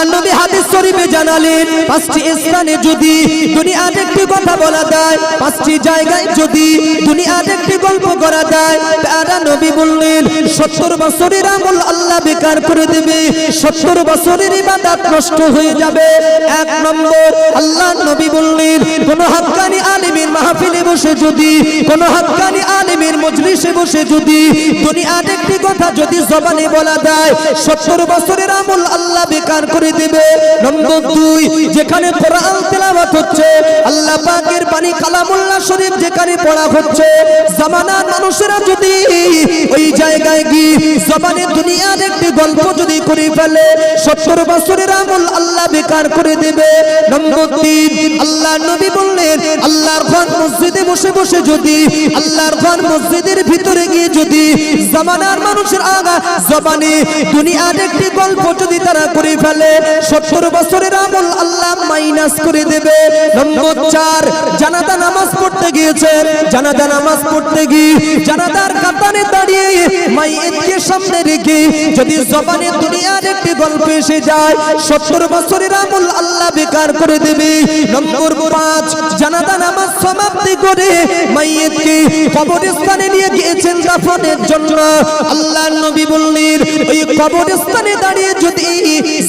আল্লাহ নবী হাদিস শরীফে জানালেন, পাঁচটি স্থানে যদি দুনিয়ার একটি কথা বলা যায়, পাঁচটি জায়গায় যদি দুনিয়ার একটি গল্প করা যায়, তারা নবী বললেন, সত্তর বছরের আমল আল্লাহ বেকার করে দেবে, সত্তর বছরের ইবাদত নষ্ট হয়ে যাবে। এক নম্বর, আল্লাহ নবী বললেন, কোন হাক্কানি আলিমের মাহফিলে বসে যদি, কোন হাক্কানি আলিমের মজলিসে বসে যদি দুনিয়ার একটি কথা যদি জবানে বলা যায়, সত্তর বছরের আমল আল্লাহ বেকার করে দেবে। নম্বর দুই, যেখানে কোরআন তেলাওয়াত হচ্ছে, আল্লাহ পাকের বাণী কালামুল্লাহ শরীফ যেখানে পড়া হচ্ছে, জামানার মানুষেরা যদি ওই জায়গায় গিয়ে জবানে দুনিয়ার একটি গল্প যদি করে ফেলে, সত্তর বছরের আমল আল্লাহ বেকার করে দেবে। নম্বর তিন, আল্লাহ নবী বললেন, আল্লাহর ঘর মসজিদে বসে বসে যদি, আল্লাহর ঘর মসজিদের ভিতরে গিয়ে যদি জামানার মানুষের আগা জবানে দুনিয়ার একটি গল্প যদি তারা করে ফেলে সত্তর বছরের আমল আল্লাহ মাইনাস করে দেবে। নম্বর চার জানাদা নামাজ পড়তে গিয়েছে। জানাদা নামাজ পড়তে গিয়ে জানাদার কাতারে দাঁড়িয়ে মাইয়েতকে সামনে রেখে যদি জবানে দুনিয়ার একটি গল্প এসে যায়, সত্তর বছরের আমল আল্লাহ বেকার করে দেবে। নম্বর পাঁচ জানাদা নামাজ সমাপ্তি করে মাইয়েতকে কবরস্থানে নিয়ে গিয়েছেন দাফনের জন্য। আল্লাহ নবী বললেন, ওই কবরস্থানে দাঁড়িয়ে যদি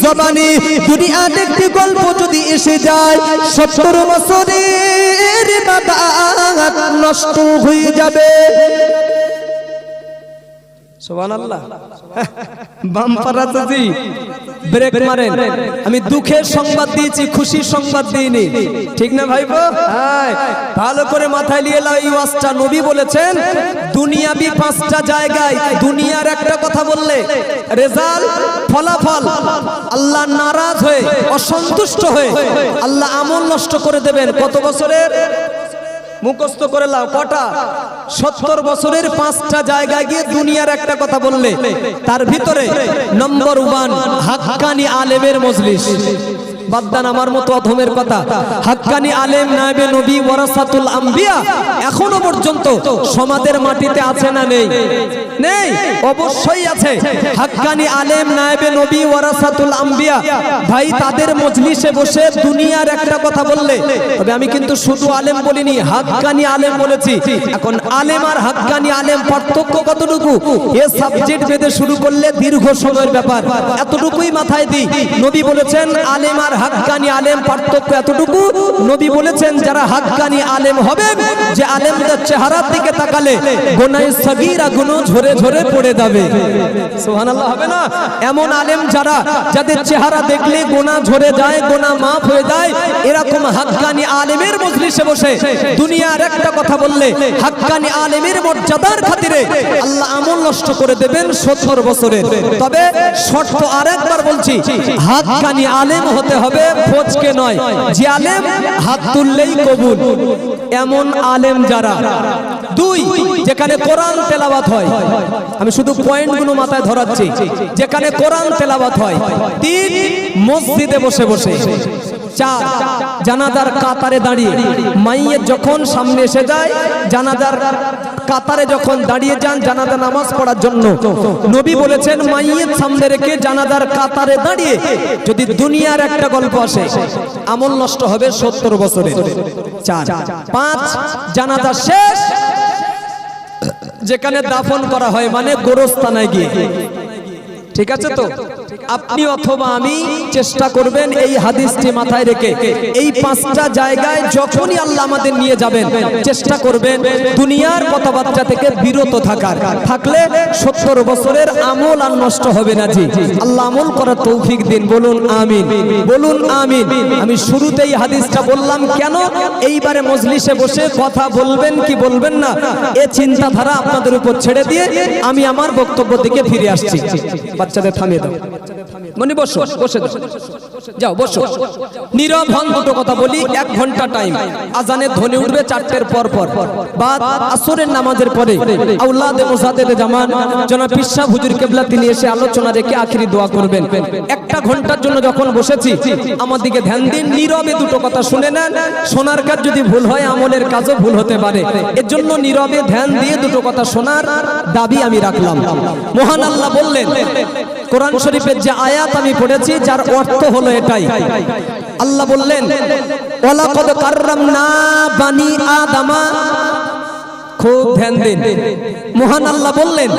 জবানে দুনিয়ার একটি গল্প যদি এসে যায়, সত্তর বছরের নষ্ট হয়ে যাবে। আমি দুঃখের সংবাদ দিয়েছি, খুশির সংবাদ দিইনি। ঠিক না হ্যাঁ ভালো করে মাথায় নিয়ে লাও এই ওয়াজটা নবী বলেছেন, দুনিয়াবি পাঁচটা জায়গায় দুনিয়ার একটা কথা বললে রেজাল্ট ফলাফল। আল্লাহ নারাজ হয়ে, অসন্তুষ্ট হয়ে, আল্লাহ আমল নষ্ট করে দেবেন। কত বছরের? মুখস্থ করে লাও, কটা? সত্তর বছরের পাঁচটা জায়গায় গিয়ে দুনিয়ার একটা কথা বললে। তার ভিতরে নম্বর ওয়ান হাক্কানি আলেমের মজলিস। বাদ্দান আমার মতো অধমের কথা। হাক্কানি আলেম নায়েবে নবী ওয়ারাসাতুল আম্বিয়া এখনও পর্যন্ত সমাজের মাটিতে আছে না নেই? নেই, অবশ্যই আছে। হাক্কানি আলেম নায়েবে নবী ওয়ারাসাতুল আম্বিয়া, ভাই তাদের মজলিসে বসে দুনিয়ার একটা কথা বললে। তবে আমি কিন্তু শুধু আলেম বলিনি, হাক্কানি আলেম বলেছি। এখন আলেম আর হাক্কানি আলেম পার্থক্য কতটুকু? এ সাবজেক্ট বেঁধে শুরু করলে দীর্ঘ সময়ের ব্যাপার। এতটুকুই মাথায় দিই। নবী বলেছেন, আলেম আর হাক্কানি আলেম পার্থক্য এতটুকু, নবী বলেছেন, যারা হাক্কানি আলেম হবেন যে আলেমদের চেহারার দিকে তাকালে গোনায় সগীরা গুনো ঝরে ঝরে পড়ে যাবে। সুবহানাল্লাহ, হবে না? এমন আলেম যারা, যাদের চেহারা দেখলে গোনা ঝরে যায়, গোনা মাফ হয়ে যায়, এরকম হাক্কানি আলেমের মজলিসে বসে দুনিয়ার একটা কথা বললে, হাক্কানি আলেমের মর্যাদার খাতিরে আল্লাহ আমল নষ্ট করে দেবেন সত্তর বছরের। তবে শর্ত আরেকবার বলছি, হাক্কানি আলেম হতে হবে ফোজকে নয়। যে আলেম হাত তুললেই কবুল। এমন আলেম যারা। দুই, যেখানে কোরআন তেলাওয়াত হয়। আমি শুধু পয়েন্টগুলো মাথায় ধরাচ্ছি। যেখানে কোরআন তেলাওয়াত হয়। তিন, মসজিদে বসে বসে। চার, জানাজার কাতারে দাঁড়িয়ে। মাইয়ের যখন সামনে এসে যায়, জানাজার কাতারে যখন দাঁড়িয়ে যান জানাজা নামাজ পড়ার জন্য, নবী বলেছেন মাইয়ের সামনে রেখে জানাজার কাতারে দাঁড়িয়ে যদি দুনিয়ার একটা গল্প আসে, আমল নষ্ট হবে সত্তর বছরে চার, পাঁচ, জানাজা শেষ, যেখানে দাফন করা হয় মানে গোরস্থানায় গিয়ে। ঠিক আছে তো? আপনি অথবা আমি চেষ্টা করবেন এই হাদিসটি মাথায় রেখে। এই পাঁচটা জায়গায় যখনই আল্লাহ আমাদের নিয়ে যাবেন, চেষ্টা করবেন দুনিয়ার কথাবার্তা থেকে বিরত থাকার। থাকলে সত্তর বছরের আমল আর নষ্ট হবে না জি। আল্লাহ আমল করার তৌফিক দিন, বলুন আমিন। বলুন আমিন। আমি শুরুতেই হাদিসটা বললাম, কেন? এইবারে মজলিসে বসে কথা বলবেন কি বলবেন না? এ চিন্তাধারা আপনাদের উপর ছেড়ে দিয়ে আমি আমার বক্তব্য দিকে ফিরে আসছি। বাচ্চাদের থামিয়ে দাও। মনে বসো বসে দাও যাও, বসো। নীরব হন, দুটো কথা বলি, এক ঘণ্টা টাইম আজানের ধ্বনি উঠবে চারটের পর পর। বাদ আসরের নামাজের পরে। আউলাদে মুসাদেদে জামান। জনাব পিসা হুজুর কেবলা, তিনি এসে আলোচনা রেখে আখিরি দোয়া করবেন। একটা ঘণ্টার জন্য যখন বসেছি, আমার দিকে ধ্যান দিন, নীরবে দুটো কথা শুনে নেন। শোনার কাজ যদি ভুল হয়, আমলের কাজও ভুল হতে পারে। এর জন্য নীরবে ধ্যান দিয়ে দুটো কথা শোনার দাবি আমি রাখলাম। মহান আল্লাহ বললেন, কোরআন শরীফের যে আয়াত আমি পড়েছি, যার অর্থ হলো এটাই। আল্লাহ বললেন কাররামনা বানি আদামা, খুব ধ্যান দিন। মহান আল্লাহ বললেন,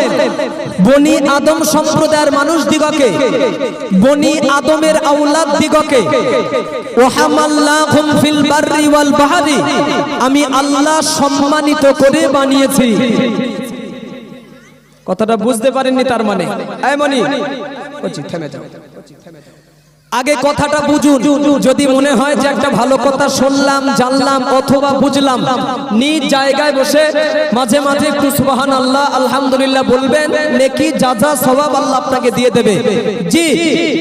বনি আদম সম্প্রদায়ের মানুষ দিগকে, বনি আদমের আউলাদ দিগকে ফিল বাররি ওয়াল বাহরি, আমি আল্লাহ সম্মানিত করে বানিয়েছি। কথাটা বুঝতে পারেননি তার মানে। থেমে যাও। আগে কথাটা বুঝুন। যদি মনে হয় যে একটা ভালো কথা শুনলাম, জানলাম অথবা বুঝলাম, নিজ জায়গায় বসে মাঝে মাঝে একটু সুবাহান আল্লাহ আলহামদুলিল্লাহ বলবেন, নেকি যা যা সবাব আল্লাহ আপনাকে দিয়ে দেবে। জি,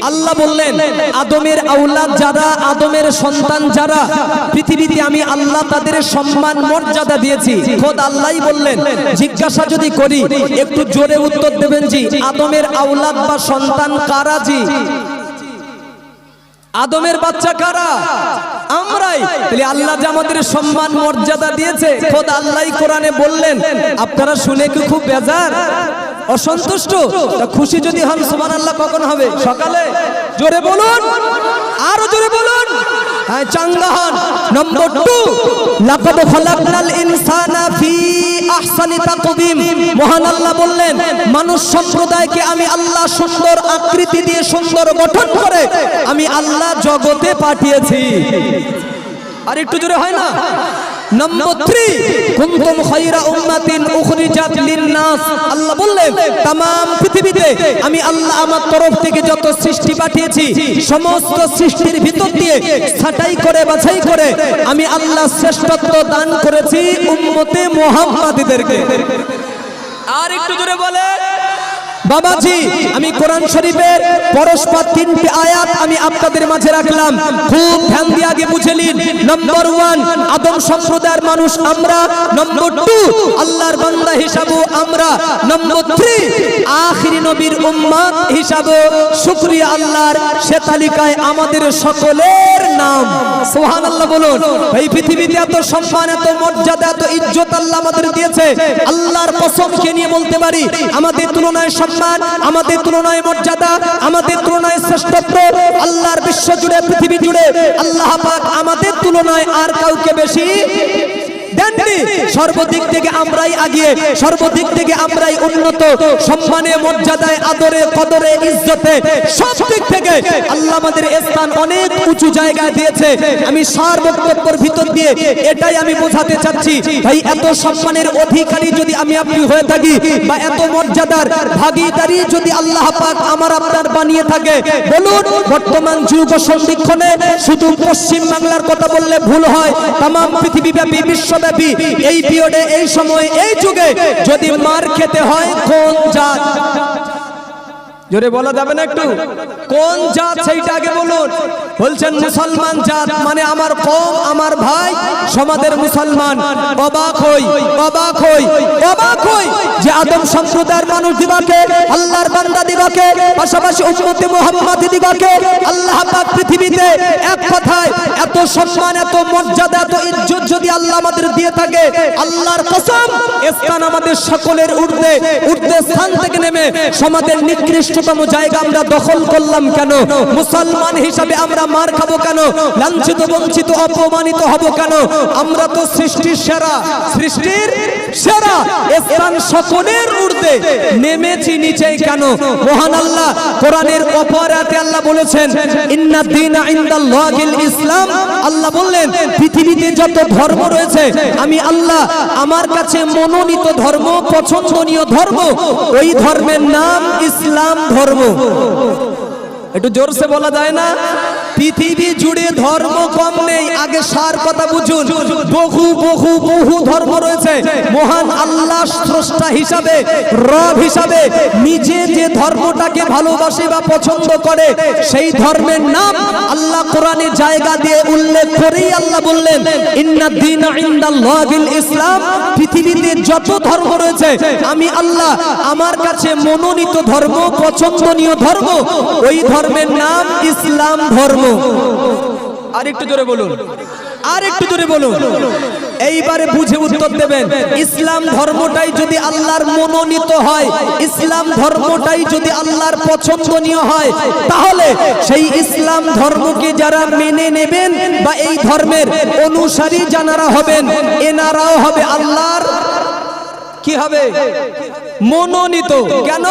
আল্লাহ বললেন, আদমের আউলাদ যারা, আদমের সন্তান যারা, পৃথিবীতে আমি আল্লাহ তাদের সম্মান, মর্যাদা দিয়েছি। খোদ আল্লাহই বললেন, জিজ্ঞাসা যদি করি, একটু জোরে উত্তর দেবেন জি, আদমের আউলাদ বা সন্তান কারা জি? আদমের বাচ্চা কারা? আমরাই। তাহলে আল্লাহ যে আমাদের সম্মান, মর্যাদা দিয়েছে, খোদ আল্লাহ কোরআনে বললেন। আপনারা শুনে কি খুব বেজার? অসন্তুষ্ট? খুশি যদি হন সুমান আল্লাহ কখন হবে? সকালে? জোরে বলুন। আরও জোরে বলুন। হ্যাঁ চাঙ্গা হন। নম্বর টু লাকাদ খালাকনাল ইনসানা মহান আল্লাহ বললেন, মানুষ সম্প্রদায়কে আমি আল্লাহ সুন্দর আকৃতি দিয়ে সুন্দর গঠন করে আমি আল্লাহ জগতে পাঠিয়েছি। আর একটু জোরে হয় না? নম্বর থ্রি কুনতুম খায়রা উম্মাতিন উখরিজাত লিন-নাস আল্লাহ বললেন तमाम পৃথিবীতে আমি আল্লাহ আমার তরফ থেকে যত সৃষ্টি পাঠিয়েছি সমস্ত সৃষ্টির ভিতর দিয়ে ছাঁটাই করে বাছাই করে আমি আল্লাহ শ্রেষ্ঠত্ব দান করেছি উম্মতে মুহাম্মাদীদেরকে আর একটু জোরে বলে বাবাজি, আমি কোরআন শরীফের পরস্পর তিনটি আয়াত আমি আপনাদের মাঝে রাখলাম। খুব ধ্যান দিয়ে আগে বুঝে নিন। নম্বর ওয়ান আদম সম্প্রদায়ের মানুষ আমরা। নম্বর টু আল্লাহর বান্দা হিসাবে আমরা। নম্বর থ্রি আখিরি নবীর উম্মাদ হিসাবে শুকরিয়া আল্লাহর সে তালিকায় আমাদের সকলের নাম। সোহান আল্লাহ বলুন। এই পৃথিবীতে এত সম্মান, এত মর্যাদা, এত ইজ্জত আল্লাহ আমাদের দিয়েছে। আল্লাহর কসমকে নিয়ে বলতে পারি? আমাদের তুলনায় সম্মান আমাদের তুলনায় মর্যাদা, আমাদের তুলনায় শ্রেষ্ঠত্ব। আল্লাহর বিশ্ব জুড়ে পৃথিবী জুড়ে আল্লাহ পাক আমাদের তুলনায় আর কাউকে বেশি দেননি। সর্বদিক থেকে আমরাই আগিয়ে সর্বদিক থেকে আমরাই উন্নত। সম্মানে মর্যাদায় আদরে কদরে ইজ্জতে সব দিক থেকে আল্লাহ আমাদের স্থান অনেক উঁচু জায়গায় দিয়েছে। আমি সার বক্তব্যের ভিতর দিয়ে এটাই আমি বোঝাতে চাচ্ছি। ভাই এত সম্মানের অধিকারী যদি আমি আপনি হয়ে থাকি বা এত মর্যাদার ভাগিদারি যদি আল্লাহ পাক আমার আপনার বানিয়ে থাকে বলুন বর্তমান যুগ সন্ধিক্ষণে শুধু পশ্চিম বাংলার কথা বললে ভুল হয় তাম পৃথিবীব্যাপী বিশ্বব্যাপী এই পিরিয়ডে এই সময় এই যুগে যদি মার খেতে হয় কোন জাত? জোরে বলা যাবে না একটু? কোন জাত সেইটা আগে বলুন। বলছেন মুসলমান জাত মানে আমার কম, আমার ভাই, সমাজের মুসলমান। অবাক হই অবাক হই অবাক হই যে আদম সম্প্রদায়ের মানুষ দিবাকে, আল্লাহর বান্দা দিবাকে, পাশাপাশি উম্মতে মুহাম্মদ দিবাকে, আল্লাহ পাক পৃথিবীতে এক কথায় এত সম্মান, এত মর্যাদা, এত ইজ্জত যদি আল্লাহ আমাদের দিয়ে থাকে, আল্লাহর কসম স্থান আমাদের সকলের ঊর্ধ্বে ঊর্ধ্বে স্থান থেকে নেমে সমাজের নিকৃষ্টতম জায়গা আমরা দখল করলাম কেন? মুসলমান হিসাবে আমরা মার খাব কেন? লাঞ্ছিত বঞ্চিত অপমানিত হব কেন? আমরা তো সৃষ্টির সেরা। সৃষ্টির সেরা। স্থান সকলের ঊর্ধ্বে। নেমেছি নিচে কেন? মহান আল্লাহ কোরআনের অপরাতে আল্লাহ বলেছেন ইন্না দিন ইনদাল্লাহিল ইসলাম। আল্লাহ বললেন পৃথিবীতে যত ধর্ম রয়েছে আমি আল্লাহ আমার কাছে মনোনীত ধর্ম পছন্দনীয় ধর্ম। ওই ধর্মের নাম ইসলাম ধর্ম। একটু জোরসে বলা যায় না? পৃথিবী জুড়ে ধর্ম কম নেই। আগে সার কথা বুঝুন। বহু বহু বহু ধর্ম রয়েছে। মহান আল্লাহ স্রষ্টা হিসাবে, রব হিসাবে নিজে যে ধর্মটাকে ভালোবাসে বা পছন্দ করে, সেই ধর্মের নাম আল্লাহ কোরআনে জায়গা দিয়ে উল্লেখ করেই আল্লাহ বললেন, ইন্না দিন ইন্দাল্লাহিল ইসলাম। পৃথিবীতে যত ধর্ম রয়েছে, আমি আল্লাহ আমার কাছে মনোনীত ধর্ম, পছন্দনীয় ধর্ম, ওই ধর্মের নাম ইসলাম ধর্ম। আর একটু জোরে বলুন। আর একটু জোরে বলুন। এইবারে বুঝে উত্তর দেবেন। ইসলাম ধর্মটাই যদি আল্লাহর মনোনীত হয়, ইসলাম ধর্মটাই যদি আল্লাহর পছন্দনীয় হয়, তাহলে সেই ইসলাম ধর্মকে যারা মেনে নেবেন বা এই ধর্মের অনুসারী জানারা হবেন, এনারাও হবে আল্লাহর কি হবে? মনোনীত। কেন?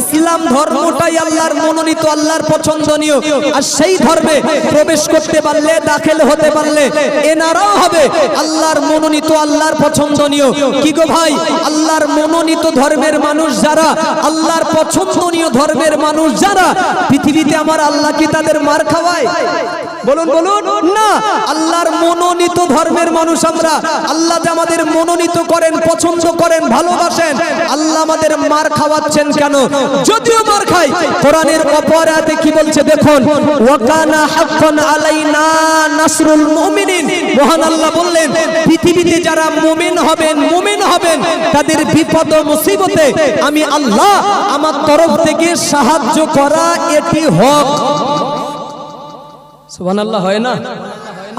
ইসলাম ধর্মটাই আল্লাহর মনোনীত, আল্লাহর পছন্দনীয়। আর সেই ধর্মে প্রবেশ করতে পারলে, দাখিল হতে পারলে এনারাও হবে আল্লাহর মনোনীত, আল্লাহর পছন্দনীয়। কি গো ভাই? আল্লাহর মনোনীত ধর্মের মানুষ যারা, আল্লাহর পছন্দনীয় ধর্মের মানুষ যারা, পৃথিবীতে আমার আল্লাহ কি তাদের মার খাওয়ায়? বলুন বলুন। না, আল্লাহর মনোনীত ধর্মের মানুষ আমরা। আল্লাহ যে আমাদের মনোনীত করেন, পছন্দ করেন, ভালোবাসেন, আল্লাহ আমাদের মার খাওয়াচ্ছেন কেন? যদিও মার খাই কোরআনের অপরাধে কি বলছে? দেখুন, ওয়াকানা হাক্কান আলাইনা নাসরুল মুমিনিন। মহান আল্লাহ বললেন, পৃথিবীতে যারা মুমিন হবেন মুমিন হবেন, তাদের বিপদ ও মুসিবতে আমি আল্লাহ আমার তরফ থেকে সাহায্য করা এটি হক সুবহানাল্লাহ, হয় না?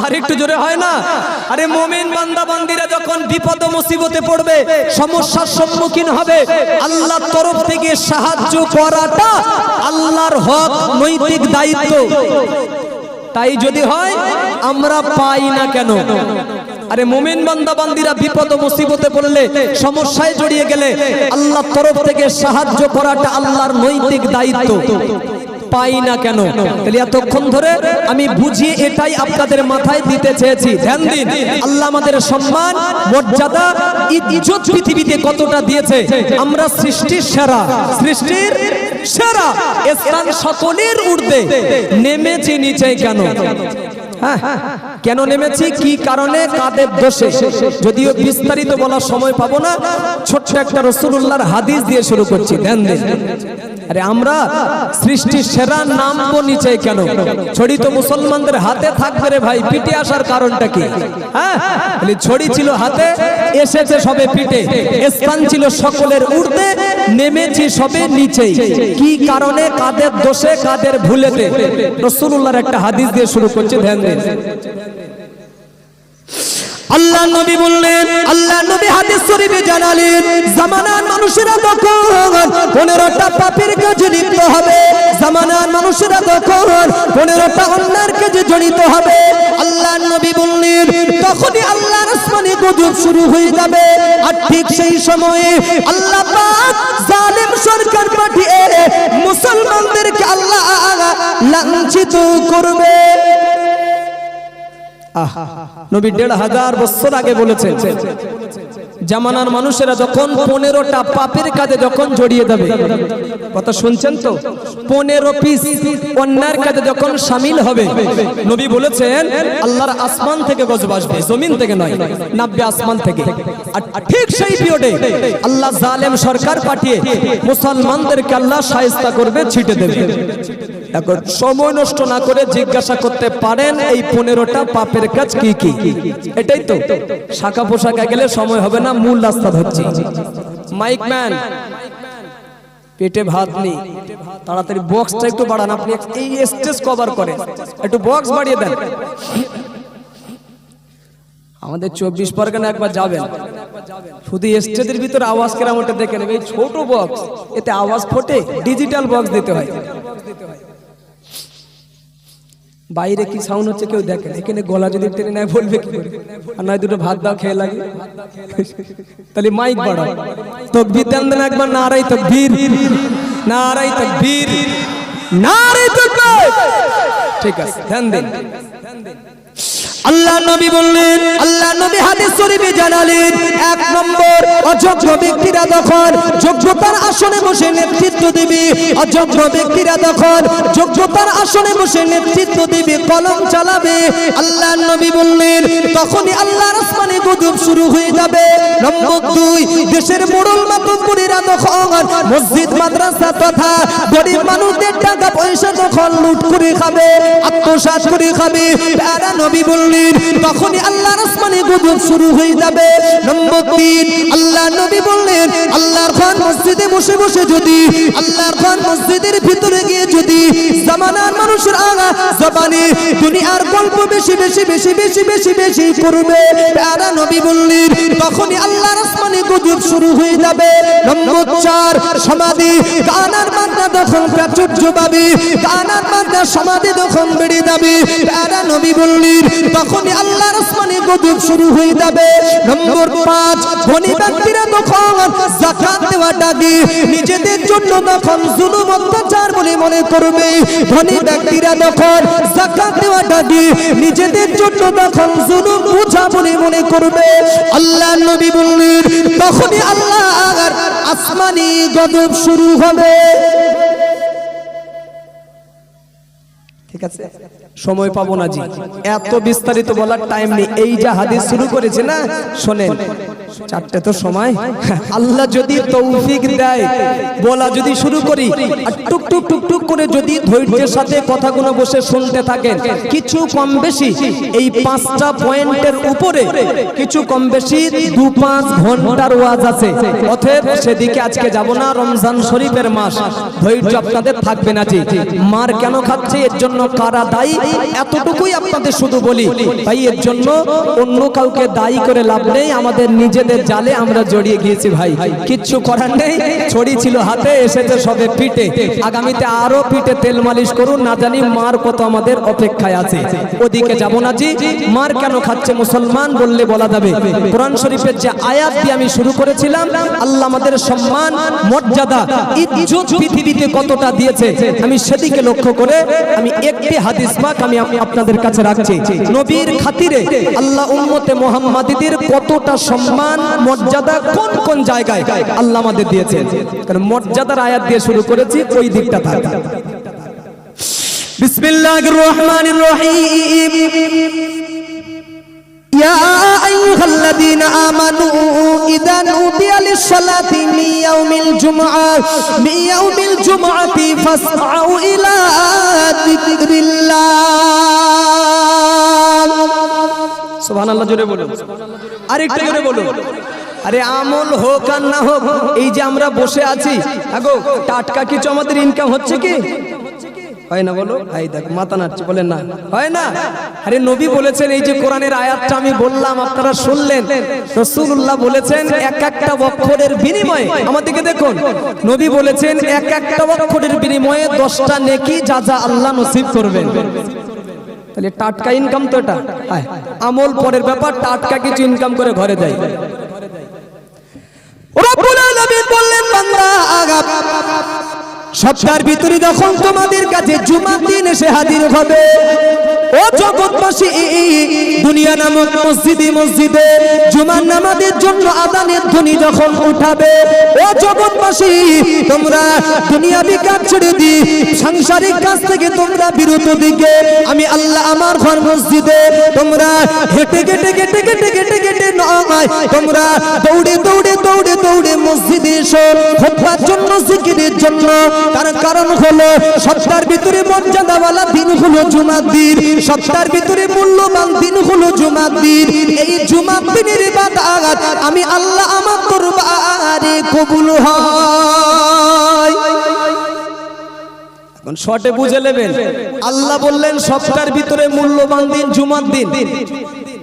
আর একটু জোরে হয় না? আরে বান্দা, বান্দিরা যখন বিপদ মুসিবতে পড়বে, সমস্যার সম্মুখীন হবে, আল্লাহর তরফ থেকে সাহায্য করাটা আল্লাহর হক, নৈতিক দায়িত্ব। তাই যদি হয়, আমরা পাই না কেন? আরে মোমেন বান্দা, বান্দিরা বিপদ মুসিবতে পড়লে, সমস্যায় জড়িয়ে গেলে, আল্লাহর তরফ থেকে সাহায্য করাটা আল্লাহর নৈতিক দায়িত্ব। পাই না কেন? তাহলে এতক্ষণ ধরে আমি বুঝিয়ে এটাই আপনাদের মাথায় দিতে চেয়েছি। ধ্যান দিন। আল্লাহ আমাদের সম্মান মর্যাদা ইজ্জত পৃথিবীতে কতটা দিয়েছে? আমরা সৃষ্টির সেরা। সৃষ্টির সেরা। সকলের উর্ধে নেমেছি নিচে কেন? হ্যাঁ, কেন নেমেছি? কি কারণে? কাদের দোষে? যদিও বিস্তারিত বলার সময় পাবো না, ছোট্ট একটা রসুল্লাহর হাদিস দিয়ে শুরু করছি। দিন আরে আমরা সৃষ্টির সেরা নামবো নিচে কেন? ছড়ি তো মুসলমানদের হাতে থাকবে রে ভাই পিটে আসার কারণটা কি? হ্যাঁ? ছড়ি ছিল হাতে, এসেছে সবে পিঠে। স্থান ছিল সকলের ঊর্ধ্বে, নেমেছি সবে নিচে কি কারণে? কাদের দোষে? কাদের ভুলেতে? রসুল্লাহর একটা হাদিস দিয়ে শুরু করছে। ধ্যান দিন। আল্লাহ নবী বললেন, আল্লাহ নবী হাদিস শরীফে জানালেন, জামানার মানুষেরা তখন পনেরোটা পাপের কাজে লিপ্ত হবে। জামানার মানুষেরা তখন পনেরোটা অন্যার কাজে জড়িত হবে। আল্লাহ নবী বললেন, তখনই আল্লাহর আসমানে গজব শুরু হয়ে যাবে। আর ঠিক সেই সময়ে আল্লাহ পাক জালেম সরকার পাঠিয়ে মুসলমানদেরকে আল্লাহ লাঞ্ছিত করবে। নবী দেড় হাজার বছর আগে বলেছেন, জামানার মানুষেরা যখন পনেরোটা পাপের কাজে যখন জড়িয়ে দেবে কথা শুনছেন তো? পনেরো পিস অন্যায়ের কাজে যখন সামিল হবে, নবী বলেছেন, আল্লাহর আসমান থেকে গজব আসবে, জমিন থেকে নয়, নাববে আসমান থেকে। আর ঠিক সেই পিরিয়ডে আল্লাহ জালেম সরকার পাঠিয়ে মুসলমানদেরকে আল্লাহ সায়স্তা করবে, ছিটে দেবে। এখন সময় নষ্ট না করে জিজ্ঞাসা করতে পারেন, এই পনেরোটা পাপের কাজ কি কি? এটাই তো। শাখা পোশাকা গেলে সময় হবে না, মূল রাস্তা ধরছি। মাইক ম্যান, পেটে ভাত নেই। তাড়াতাড়ি বক্সটা একটু বাড়ান, আপনি এই স্টেজ কভার করে একটু বক্স বাড়িয়ে দেন। আমাদের চব্বিশ পরগনা একবার যাবেন। শুধু স্টেজের ভিতর আওয়াজ কেরাম ওটা দেখে নেবে। এই ছোট বক্স, এতে আওয়াজ ফোটে, ডিজিটাল বক্স দিতে হয়। বাইরে কি সাউন্ড হচ্ছে কেউ দেখে। এখানে গলা যদি টেনে নেয় বলবে কি আর নয় দুটো ভাত দাও খেয়ে লাগে। তাহলে মাইক বাড়াও। তকবীর দেন দেন একবার নারাই তকবীর। নারাই তকবীর। নারাই তকবীর। ঠিক আছে ধ্যান দিন। আল্লাহ নবী বললেন, আল্লাহ নবী হাদিস শরীফে জানালেন, এক নম্বর অযোগ্য ব্যক্তিরা তখন যোগ্যতার আসনে বসে নেতৃত্ব দেবে, অযোগ্য ব্যক্তিরা তখন যোগ্যতার আসনে বসে নেতৃত্ব দেবে, কলম চালাবে, আল্লাহ নবী বললেন, তখনই আল্লাহর আসমানে গজব শুরু হয়ে যাবে। নম্বর দুই, দেশের মোড়ল মাতব্বরীরা তখন মসজিদ, মাদ্রাসা তথা গরিব মানুষদের টাকা পয়সা তখন লুট করে খাবে, আত্মসাৎ করে খাবে, তারা নবী বললেন তখনই আল্লাহর আসমানে গজব শুরু হয়ে যাবে। নম্বর তিন, আল্লাহ নবী বললেন, আল্লাহর খান মসজিদে বসে বসে যদি, আল্লাহর খান মসজিদের ভিতরে গিয়ে যদি জামানার মানুষের আগা জবানে দুনিয়ার গল্প বেশি বেশি বেশি বেশি বেশি বেশি করবে। তারা নবী বললেন, তখনই আল্লাহর আসমানে গজব শুরু হয়ে যাবে। নম্বর চার, সমাধি গানার মাত্রা তখন প্রাচুর্য পাবে গানার মাত্রা সমাধি তখন বেড়ে যাবে। তারা নবী বললেন তখনই আল্লাহর আসমানে গজব শুরু হয়ে যাবে, নম্বর পাঁচ ধনী ব্যক্তিরা তখন জাকাত দেওয়াটা দিয়ে নিজেদের জন্য তখন জুলুম অত্যাচার বলে মনে করবে। ধনী ব্যক্তিরা তখন জাকাত দেওয়াটা দিয়ে নিজেদের জন্য তখন জুলুম বোঝা বলে মনে করবে। আল্লাহ নবী বললেন, তখনই আল্লাহ আসমানি গজব শুরু হবে। ঠিক আছে? সময় পাবো না জি। এত বিস্তারিত বলার টাইম নেই। এই যা হাদিস শুরু করেছে না, শোনেন। চারটে তো সময়। আল্লাহ যদি তৌফিক দেয়, বলা যদি শুরু করি, আর টুক টুক টুক টুক করে যদি ধৈর্যের সাথে কথাগুলো বসে শুনতে থাকেন, কিছু কম বেশি এই পাঁচটা পয়েন্টের উপরে কিছু কম বেশি দু পাঁচ ঘণ্টার ওয়াজ আছে। অতএব সেদিকে আজকে যাব না, রমজান শরীফের মাস। ধৈর্য আপনাদের থাকবে না জি মার কেন খাচ্ছে? এর জন্য কারা দায়ী? এতটুকুই আপনাদের শুধু বলি। তাই এর জন্য অন্য কাউকে দায়ী করে লাভ নেই, আমাদের নিজেদের জালে আমরা জড়িয়ে গিয়েছি ভাই। কিচ্ছু করার নেই, ছড়ি ছিল হাতে, এসেছে সবে পিঠে। আগামীতে আরও পিঠে তেল মালিশ করুন, না জানি মার কত আমাদের অপেক্ষায় আছে। ওদিকে যাব না জি, মার কেন খাচ্ছে মুসলমান বললে বলা যাবে। কোরআন শরীফের যে আয়াত দিয়ে আমি শুরু করেছিলাম, আল্লাহ আমাদের সম্মান, মর্যাদা, ইজ্জত পৃথিবীতে কতটা দিয়েছে, আমি সেদিকে লক্ষ্য করে আমি একটি হাদিস পাক আমি আপনাদের কাছে রাখছি। নবীর খাতিরে আল্লাহ উম্মতে মোহাম্মদীদের কতটা সম্মান, মর্যাদা কোন কোন জায়গায় আল্লাহ আমাদের দিয়েছেন। কারণ মর্যাদার আয়াত দিয়ে শুরু করেছি, ওই দিকটা থাকে। বিসমিল্লাহির রহমানির রহিম। ইয়া আইয়ুহাল্লাযীনা আমানু ইযা নুদিয়া লিস-সালাতি মিন ইয়াউমিল জুমআ। মিন ইয়াউমিল জুমআতি ফাসআউ ইলা যিকরিল্লাহ। সুবহানাল্লাহ, জোরে বলুন। আরেকটু জোরে বলুন। আরে আমল হোক আর না হোক, এই যে আমরা বসে আছি, আগো, টাটকা কিছু আমাদের ইনকাম হচ্ছে কি? হয় না বলো? এই দেখ, মাথা নাড়ছে, বলেন না। হয় না? আরে নবী বলেছেন, এই যে কোরআনের আয়াতটা আমি বললাম, আপনারা শুনলেন? রাসূলুল্লাহ বলেছেন, এক একটা অক্ষরের বিনিময়ে, আমাদেরকে দেখুন, নবী বলেছেন, এক একটা অক্ষরের বিনিময়ে দশটা নেকি যা যা আল্লাহ নসিব করবেন। তাহলে টাটকা ইনকাম তো এটা। আমল পরের ব্যাপার, টাটকা কিছু ইনকাম করে ঘরে আলামিন বললেন, বান্দা সপ্তাহের ভিতরে যখন তোমাদের কাছে জুমার দিন এসে হাজির হবে, ও জগৎবাসী, দুনিয়া নামক মসজিদে মসজিদে জুমার নামাজের জন্য আদানের ধ্বনি যখন উঠাবে, ও জগৎবাসী, তোমরা দুনিয়াবি কাজ ছেড়ে দি সাংসারিক কাজ থেকে তোমরা বিরত দিকে, আমি আল্লাহ আমার ঘর মসজিদে, তোমরা হেঁটে গেটে গেটে গেটে গেটে গেটে নয়, তোমরা দৌড়ে দৌড়ে দৌড়ে দৌড়ে মসজিদে এসো খোদবার জন্য, জিকিরের জন্য তার কারণ হলো সপ্তাহের ভিতরে মর্যাদাওয়ালা দিন হলো জুমার দিন সপ্তাহের ভিতরে মূল্যবান দিন হলো জুমার দিন। এই জুমার দিনের আমি আল্লাহ আমার দরবারে কবুল হয়। বুঝে নেবেন, আল্লাহ বললেন সপ্তাহের ভিতরে মূল্যবান দিন জুমার দিন।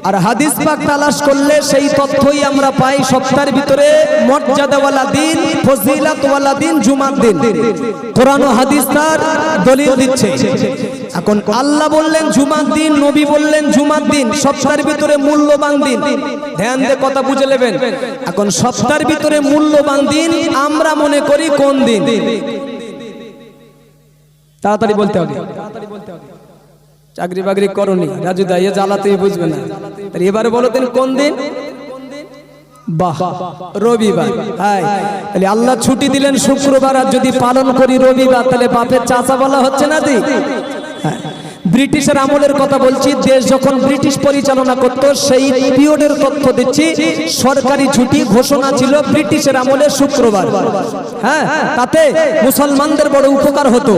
আর হাদিস পাক তালাশ করলে সেই তথ্যই আমরা পাই সপ্তাহের ভিতরে মর্যাদাওয়ালা দিন, ফজিলাতওয়ালা দিন, জুমার দিন। কোরআন হাদিস তার দলিল দিচ্ছে। এখন আল্লাহ বললেন জুমার দিন, নবী বললেন জুমার দিন, সপ্তাহের ভিতরে মূল্যবান দিন। ধ্যান দিয়ে কথা বুঝে নেবেন। এখন সপ্তাহের ভিতরে মূল্যবান দিন আমরা মনে করি কোন দিন? তাড়াতাড়ি বলতে হবে। চাকরি বাকরি করনি, রাজু দা, এ জ্বালাতেই বুঝবে না। তাহলে এবারে বলো দিন কোন দিন? বাহ, রবিবার। তাহলে আল্লাহ ছুটি দিলেন শুক্রবার, আর যদি পালন করি রবিবার, তাহলে বাপের চাষা বলা হচ্ছে না দি হ্যাঁ। ব্রিটিশের আমলের কথা বলছি, দেশ যখন ব্রিটিশ পরিচালনা করত, সেই পিরিয়ডের তথ্য দিচ্ছি, সরকারি ছুটি ঘোষণা ছিল ব্রিটিশের আমলে শুক্রবার। হ্যাঁ তাতে মুসলমানদের বড় উপকার হতো।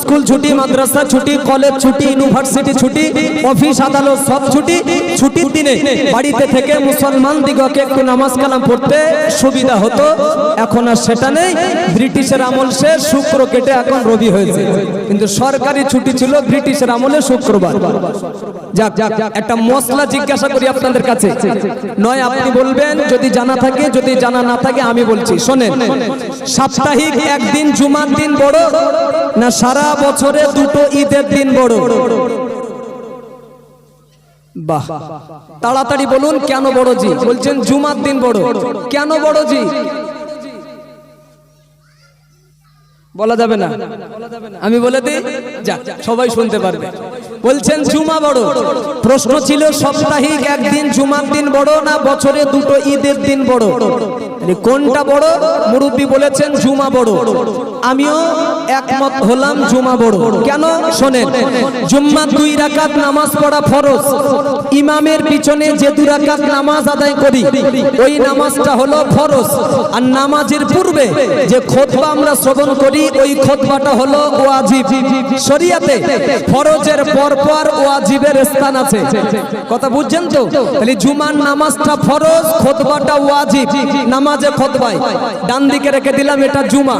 স্কুল ছুটি, মাদ্রাসা ছুটি, কলেজ ছুটি, ইউনিভার্সিটি ছুটি, অফিস, আদালত সব ছুটি। ছুটির দিনে বাড়িতে থেকে মুসলমান দিগকে একটু নামাজ কালাম পড়তে সুবিধা হতো। এখন আর সেটা নেই, ব্রিটিশের আমল শেষ, শুক্র কেটে এখন রবি হয়েছে। কিন্তু সরকারি ছুটি ছিল, ব্রিটিশের আমলে শুক্রবার। যাক যাক, একটা মশলা জিজ্ঞাসা করি আপনাদের কাছে। নয়, আপনি বলবেন, যদি জানা থাকে, যদি জানা না থাকে, আমি বলছি। শোনেন, সাপ্তাহিক একদিন জুমার দিন বড়, না সারা বছরে দুটো ঈদের দিন বড়? বাহ, তাড়াতাড়ি বলুন, কেন বড় জি? বলছেন জুমার দিন বড়। কেন বড় জি? বলা যাবে না। আমি বলে দিই যাক সবাই শুনতে পারবে। বলছেন, জুমা বড়। প্রশ্ন ছিল, সাপ্তাহিক একদিন, জুমার দিন বড় না বছরে দুটো ঈদের দিন বড়? কোনটা বড়? মুরব্বী বলেছেন, জুমা বড়। আমিও একমত হলাম, জুমা বড়। কেন? শোনেন জুম্মা দুই রাকাত নামাজ পড়া ফরজ। ইমামের পিছনে যে দু রাকাত নামাজ আদায় করি, ওই নামাজটা হলো ফরজ। আর নামাজের পূর্বে যে খোতবা আমরা শ্রবণ করি ওই খোতবাটা হলো ওয়াজিব। শরিয়াতে ফরজের পর পর ওয়াজিবের স্থান আছে। কথা বুঝছেন তো? তাহলে জুমার নামাজটা ফরজ খোতবাটা ওয়াজিব। নামাজে খোতবায় ডান দিকে রেখে দিলাম, এটা জুমা।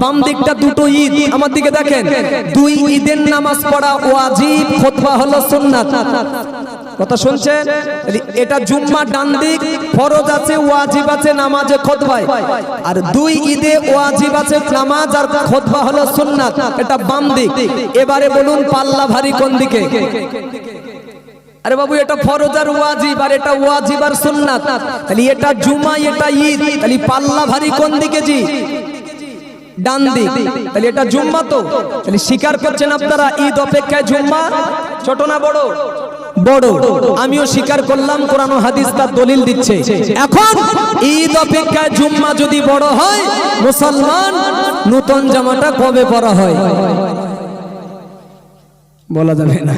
বাম দিকটা দুটো ঈদ। আমার দিকে দেখেন, দুই ঈদের নামাজ পড়া ওয়াজিব খোতবা হলো সুন্নাত। কথা শুনছেন? এটা জুম্মা ডান দিক ফরজ আছে, ওয়াজিব আছে, নামাজে খোতবায় আর দুই ঈদে ওয়াজিব আছে, নামাজ আর খোতবা হলো সুন্নাত, এটা বাম দিক। এবারে বলুন, পাল্লা ভারী কোন দিকে? আরে বাবু, এটা ফরজ আর ওয়াজিব, আর এটা ওয়াজিব আর সুন্নাত। তাহলে এটা জুমা এটা ঈদ, তাহলে পাল্লা ভারী কোন দিকে জি? ডান দিক। তাহলে এটা জুম্মা তো। তাহলে স্বীকার করছেন আপনারা, ঈদ অপেক্ষায় জুম্মা? ছোট না বড়? বড়, আমিও স্বীকার করলাম কোরআন হাদিস তার দলিল দিচ্ছে। এখন ঈদ অপেক্ষা জুম্মা যদি বড় হয়, মুসলমান নতুন জামাটা কবে পরা হয়? বলা যাবে না।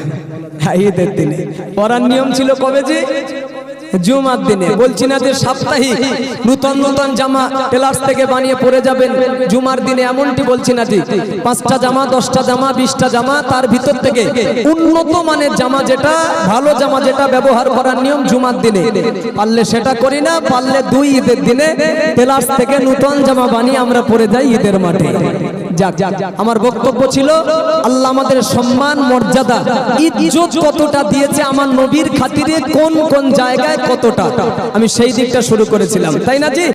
ঈদের দিনে। পরার নিয়ম ছিল কবে যে? জুমার দিনে বলছি না যে সাপ্তাহিক, নূতন নূতন জামা টেলার্স থেকে বানিয়ে পরে যাবেন। জুমার দিনে এমনটি বলছি না যে পাঁচটা জামা, দশটা জামা, বিশটা জামা, তার ভিতর থেকে উন্নত মানের জামা যেটা, ভালো জামা যেটা ব্যবহার করার নিয়ম জুমার দিনে। পারলে সেটা করি না, পারলে দুই ঈদের দিনে টেলার্স থেকে নূতন জামা বানিয়ে আমরা পরে যাই ঈদের মাঠে। আমার বক্তব্য ছিল, আল্লাহ আমাদের সম্মান, মর্যাদা, ইজ্জত কতটা দিয়েছে আমার নবীর খাতিরে, কোন কোন জায়গায় কতটা। আমি সেই দিকটা শুরু করেছিলাম। তাই না জি?